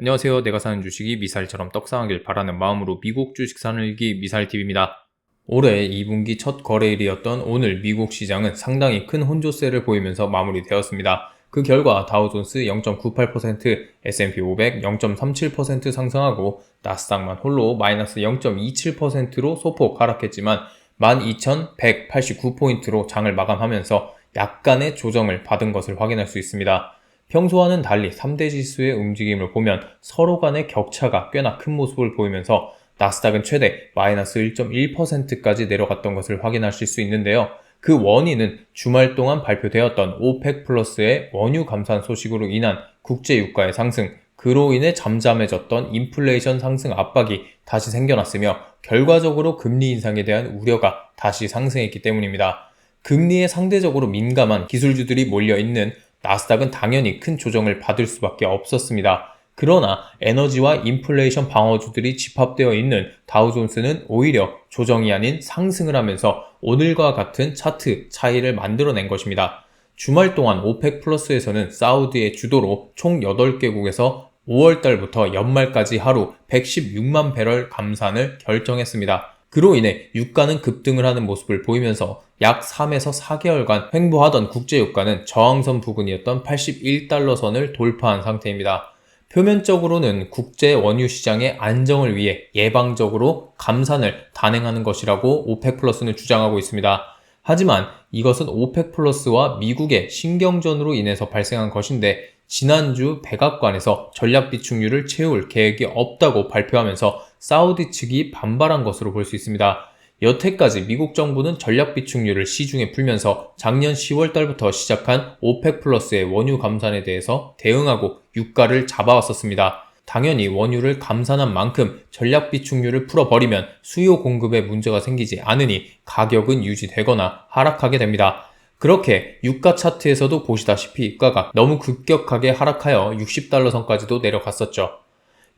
안녕하세요. 내가 사는 주식이 미사일처럼 떡상하길 바라는 마음으로 미국 주식 사는 일기 미사일TV입니다. 올해 2분기 첫 거래일이었던 오늘 미국 시장은 상당히 큰 혼조세를 보이면서 마무리되었습니다. 그 결과 다우존스 0.98%, S&P 500 0.37% 상승하고 나스닥만 홀로 마이너스 0.27%로 소폭 하락했지만 12,189포인트로 장을 마감하면서 약간의 조정을 받은 것을 확인할 수 있습니다. 평소와는 달리 3대 지수의 움직임을 보면 서로 간의 격차가 꽤나 큰 모습을 보이면서 나스닥은 최대 마이너스 1.1%까지 내려갔던 것을 확인하실 수 있는데요. 그 원인은 주말 동안 발표되었던 오펙 플러스의 원유 감산 소식으로 인한 국제 유가의 상승, 그로 인해 잠잠해졌던 인플레이션 상승 압박이 다시 생겨났으며 결과적으로 금리 인상에 대한 우려가 다시 상승했기 때문입니다. 금리에 상대적으로 민감한 기술주들이 몰려있는 나스닥은 당연히 큰 조정을 받을 수밖에 없었습니다. 그러나 에너지와 인플레이션 방어주들이 집합되어 있는 다우존스는 오히려 조정이 아닌 상승을 하면서 오늘과 같은 차트 차이를 만들어낸 것입니다. 주말 동안 오펙 플러스에서는 사우디의 주도로 총 8개국에서 5월달부터 연말까지 하루 116만 배럴 감산을 결정했습니다. 그로 인해 유가는 급등을 하는 모습을 보이면서 약 3에서 4개월간 횡보하던 국제유가는 저항선 부근이었던 81달러 선을 돌파한 상태입니다. 표면적으로는 국제 원유 시장의 안정을 위해 예방적으로 감산을 단행하는 것이라고 오펙 플러스는 주장하고 있습니다. 하지만 이것은 오펙 플러스와 미국의 신경전으로 인해서 발생한 것인데 지난주 백악관에서 전략 비축률을 채울 계획이 없다고 발표하면서 사우디 측이 반발한 것으로 볼 수 있습니다. 여태까지 미국 정부는 전략 비축률을 시중에 풀면서 작년 10월 달부터 시작한 오펙 플러스의 원유 감산에 대해서 대응하고 유가를 잡아왔었습니다. 당연히 원유를 감산한 만큼 전략 비축률을 풀어버리면 수요 공급에 문제가 생기지 않으니 가격은 유지되거나 하락하게 됩니다. 그렇게 유가 차트에서도 보시다시피 유가가 너무 급격하게 하락하여 60달러 선까지도 내려갔었죠.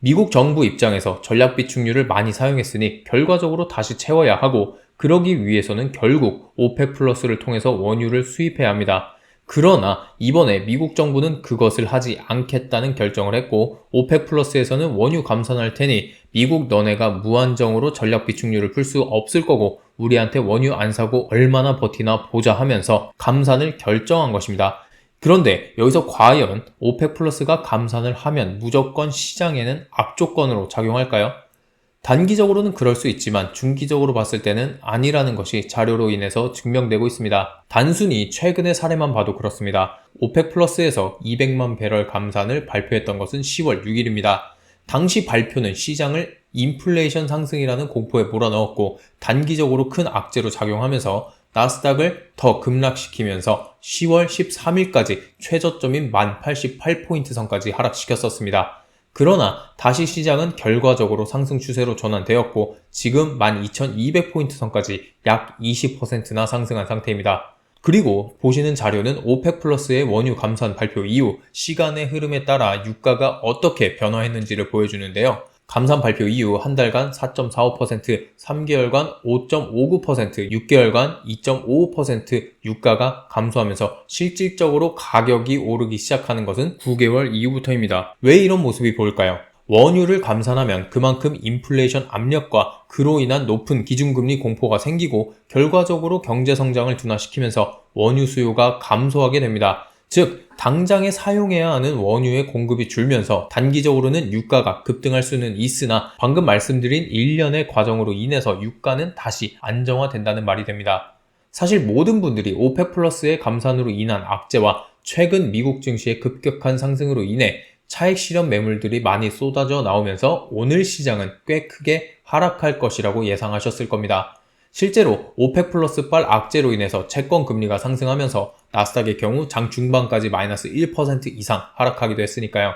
미국 정부 입장에서 전략 비축률을 많이 사용했으니 결과적으로 다시 채워야 하고 그러기 위해서는 결국 오펙 플러스를 통해서 원유를 수입해야 합니다. 그러나 이번에 미국 정부는 그것을 하지 않겠다는 결정을 했고 오펙 플러스에서는 원유 감산할 테니 미국 너네가 무한정으로 전략 비축률을 풀수 없을 거고 우리한테 원유 안 사고 얼마나 버티나 보자 하면서 감산을 결정한 것입니다. 그런데 여기서 과연 오펙 플러스가 감산을 하면 무조건 시장에는 악조건으로 작용할까요? 단기적으로는 그럴 수 있지만 중기적으로 봤을 때는 아니라는 것이 자료로 인해서 증명되고 있습니다. 단순히 최근의 사례만 봐도 그렇습니다. 오펙 플러스에서 200만 배럴 감산을 발표했던 것은 10월 6일입니다. 당시 발표는 시장을 인플레이션 상승이라는 공포에 몰아넣었고 단기적으로 큰 악재로 작용하면서 나스닥을 더 급락시키면서 10월 13일까지 최저점인 1088포인트 선까지 하락시켰었습니다. 그러나 다시 시장은 결과적으로 상승 추세로 전환되었고 지금 12,200포인트 선까지 약 20%나 상승한 상태입니다. 그리고 보시는 자료는 오펙 플러스의 원유 감산 발표 이후 시간의 흐름에 따라 유가가 어떻게 변화했는지를 보여주는데요. 감산 발표 이후 한 달간 4.45%, 3개월간 5.59%, 6개월간 2.55% 유가가 감소하면서 실질적으로 가격이 오르기 시작하는 것은 9개월 이후부터입니다. 왜 이런 모습이 보일까요? 원유를 감산하면 그만큼 인플레이션 압력과 그로 인한 높은 기준금리 공포가 생기고 결과적으로 경제 성장을 둔화시키면서 원유 수요가 감소하게 됩니다. 즉, 당장에 사용해야 하는 원유의 공급이 줄면서 단기적으로는 유가가 급등할 수는 있으나 방금 말씀드린 1년의 과정으로 인해서 유가는 다시 안정화된다는 말이 됩니다. 사실 모든 분들이 오페 플러스의 감산으로 인한 악재와 최근 미국 증시의 급격한 상승으로 인해 차익 실현 매물들이 많이 쏟아져 나오면서 오늘 시장은 꽤 크게 하락할 것이라고 예상하셨을 겁니다. 실제로 오펙 플러스 빨 악재로 인해서 채권 금리가 상승하면서 나스닥의 경우 장 중반까지 마이너스 1% 이상 하락하기도 했으니까요.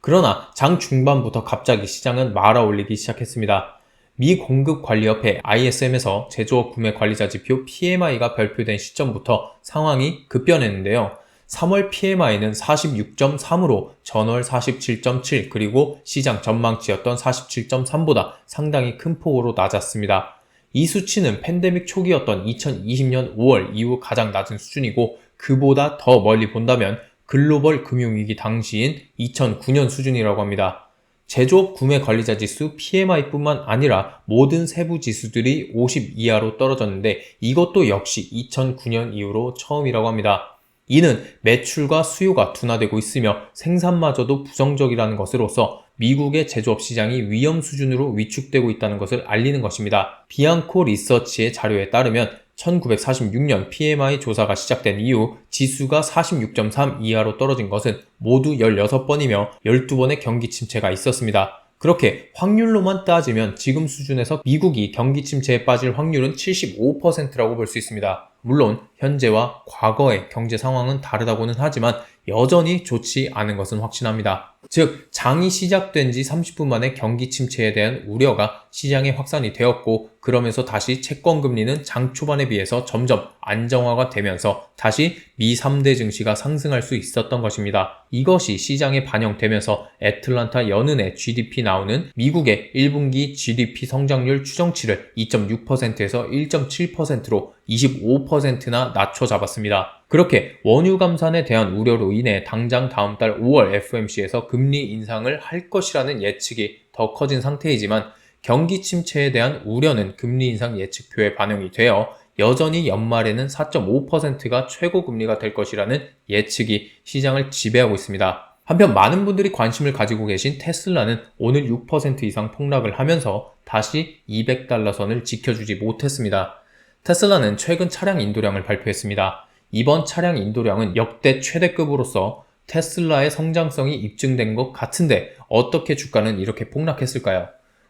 그러나 장 중반부터 갑자기 시장은 말아 올리기 시작했습니다. 미 공급관리협회 ISM에서 제조업 구매 관리자 지표 PMI가 발표된 시점부터 상황이 급변했는데요. 3월 PMI는 46.3으로 전월 47.7 그리고 시장 전망치였던 47.3보다 상당히 큰 폭으로 낮았습니다. 이 수치는 팬데믹 초기였던 2020년 5월 이후 가장 낮은 수준이고 그보다 더 멀리 본다면 글로벌 금융위기 당시인 2009년 수준이라고 합니다. 제조업 구매 관리자 지수 PMI뿐만 아니라 모든 세부 지수들이 50 이하로 떨어졌는데 이것도 역시 2009년 이후로 처음이라고 합니다. 이는 매출과 수요가 둔화되고 있으며 생산마저도 부정적이라는 것으로서 미국의 제조업 시장이 위험 수준으로 위축되고 있다는 것을 알리는 것입니다. 비앙코 리서치의 자료에 따르면 1946년 PMI 조사가 시작된 이후 지수가 46.3 이하로 떨어진 것은 모두 16번이며 12번의 경기 침체가 있었습니다. 그렇게 확률로만 따지면 지금 수준에서 미국이 경기 침체에 빠질 확률은 75%라고 볼 수 있습니다. 물론 현재와 과거의 경제 상황은 다르다고는 하지만 여전히 좋지 않은 것은 확신합니다. 즉, 장이 시작된 지 30분 만에 경기 침체에 대한 우려가 시장에 확산이 되었고, 그러면서 다시 채권 금리는 장 초반에 비해서 점점 안정화가 되면서 다시 미 3대 증시가 상승할 수 있었던 것입니다. 이것이 시장에 반영되면서 애틀란타 연은의 GDP 나오는 미국의 1분기 GDP 성장률 추정치를 2.6%에서 1.7%로 25%나 낮춰 잡았습니다. 그렇게 원유 감산에 대한 우려로 인해 당장 다음 달 5월 FOMC에서 금리 인상을 할 것이라는 예측이 더 커진 상태이지만 경기 침체에 대한 우려는 금리 인상 예측표에 반영이 되어 여전히 연말에는 4.5%가 최고 금리가 될 것이라는 예측이 시장을 지배하고 있습니다. 한편 많은 분들이 관심을 가지고 계신 테슬라는 오늘 6% 이상 폭락을 하면서 다시 200달러 선을 지켜주지 못했습니다. 테슬라는 최근 차량 인도량을 발표했습니다. 이번 차량 인도량은 역대 최대급으로서 테슬라의 성장성이 입증된 것 같은데 어떻게 주가는 이렇게 폭락했을까요?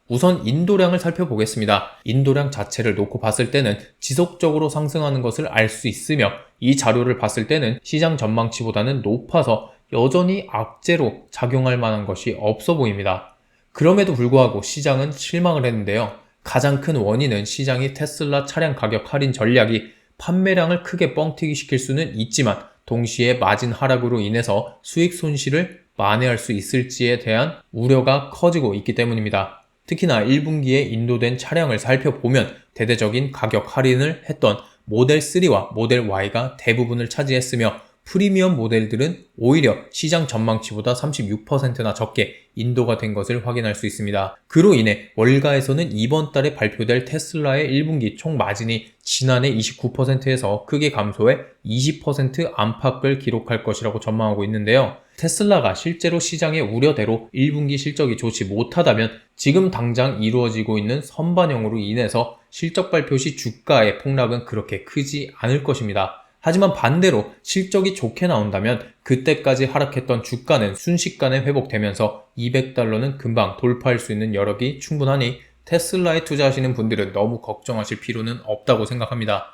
우선 인도량을 살펴보겠습니다. 인도량 자체를 놓고 봤을 때는 지속적으로 상승하는 것을 알 수 있으며 이 자료를 봤을 때는 시장 전망치보다는 높아서 여전히 악재로 작용할 만한 것이 없어 보입니다. 그럼에도 불구하고 시장은 실망을 했는데요. 가장 큰 원인은 시장이 테슬라 차량 가격 할인 전략이 판매량을 크게 뻥튀기 시킬 수는 있지만 동시에 마진 하락으로 인해서 수익 손실을 만회할 수 있을지에 대한 우려가 커지고 있기 때문입니다. 특히나 1분기에 인도된 차량을 살펴보면 대대적인 가격 할인을 했던 모델 3와 모델 Y가 대부분을 차지했으며 프리미엄 모델들은 오히려 시장 전망치보다 36%나 적게 인도가 된 것을 확인할 수 있습니다. 그로 인해 월가에서는 이번 달에 발표될 테슬라의 1분기 총 마진이 지난해 29%에서 크게 감소해 20% 안팎을 기록할 것이라고 전망하고 있는데요. 테슬라가 실제로 시장의 우려대로 1분기 실적이 좋지 못하다면 지금 당장 이루어지고 있는 선반영으로 인해서 실적 발표 시 주가의 폭락은 그렇게 크지 않을 것입니다. 하지만 반대로 실적이 좋게 나온다면 그때까지 하락했던 주가는 순식간에 회복되면서 200달러는 금방 돌파할 수 있는 여력이 충분하니 테슬라에 투자하시는 분들은 너무 걱정하실 필요는 없다고 생각합니다.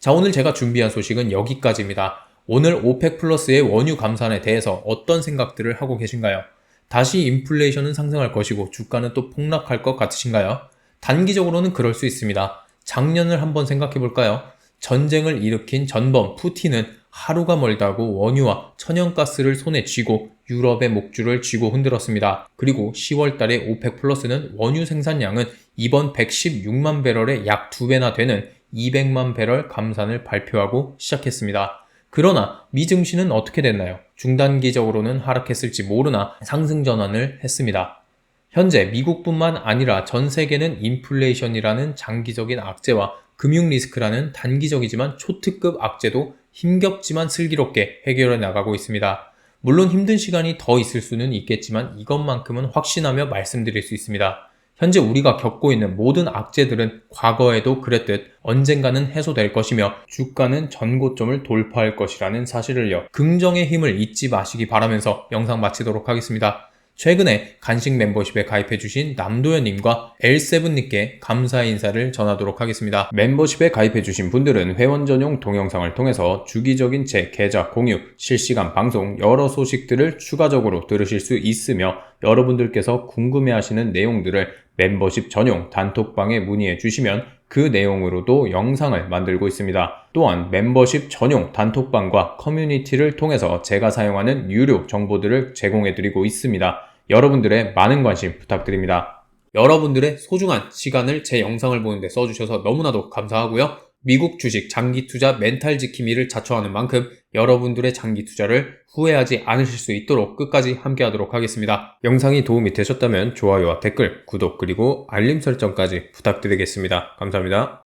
자, 오늘 제가 준비한 소식은 여기까지입니다. 오늘 오펙 플러스의 원유 감산에 대해서 어떤 생각들을 하고 계신가요? 다시 인플레이션은 상승할 것이고 주가는 또 폭락할 것 같으신가요? 단기적으로는 그럴 수 있습니다. 작년을 한번 생각해 볼까요? 전쟁을 일으킨 전범 푸틴은 하루가 멀다고 원유와 천연가스를 손에 쥐고 유럽의 목줄을 쥐고 흔들었습니다. 그리고 10월 달에 오펙 플러스는 원유 생산량은 이번 116만 배럴의 약 2배나 되는 200만 배럴 감산을 발표하고 시작했습니다. 그러나 미증시는 어떻게 됐나요? 중단기적으로는 하락했을지 모르나 상승 전환을 했습니다. 현재 미국뿐만 아니라 전 세계는 인플레이션이라는 장기적인 악재와 금융 리스크라는 단기적이지만 초특급 악재도 힘겹지만 슬기롭게 해결해 나가고 있습니다. 물론 힘든 시간이 더 있을 수는 있겠지만 이것만큼은 확신하며 말씀드릴 수 있습니다. 현재 우리가 겪고 있는 모든 악재들은 과거에도 그랬듯 언젠가는 해소될 것이며 주가는 전고점을 돌파할 것이라는 사실을요. 긍정의 힘을 잊지 마시기 바라면서 영상 마치도록 하겠습니다. 최근에 간식 멤버십에 가입해주신 남도현님과 L7님께 감사 인사를 전하도록 하겠습니다. 멤버십에 가입해주신 분들은 회원 전용 동영상을 통해서 주기적인 제 계좌 공유, 실시간 방송, 여러 소식들을 추가적으로 들으실 수 있으며 여러분들께서 궁금해하시는 내용들을 멤버십 전용 단톡방에 문의해 주시면 그 내용으로도 영상을 만들고 있습니다. 또한 멤버십 전용 단톡방과 커뮤니티를 통해서 제가 사용하는 유료 정보들을 제공해 드리고 있습니다. 여러분들의 많은 관심 부탁드립니다. 여러분들의 소중한 시간을 제 영상을 보는데 써주셔서 너무나도 감사하고요. 미국 주식 장기 투자 멘탈 지킴이를 자처하는 만큼 여러분들의 장기 투자를 후회하지 않으실 수 있도록 끝까지 함께 하도록 하겠습니다. 영상이 도움이 되셨다면 좋아요와 댓글, 구독 그리고 알림 설정까지 부탁드리겠습니다. 감사합니다.